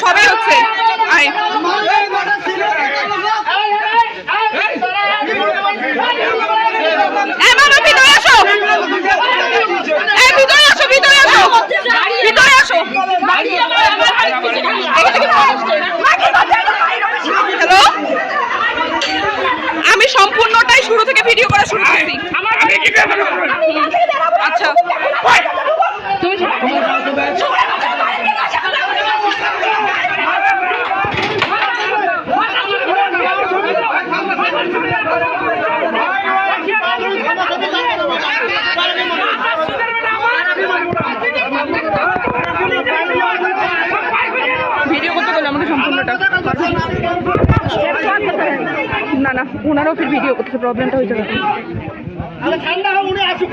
সবই হচ্ছে। আয়। আমি সম্পূর্ণটাই শুরু থেকে ভিডিও করা শুরু করছি। আচ্ছা ভিডিও করতে গেলে আমাকে সম্পূর্ণটা না না ওনারও ফির ভিডিও করতে প্রবলেমটা হয়েছে ঠান্ডা উনি আসুক।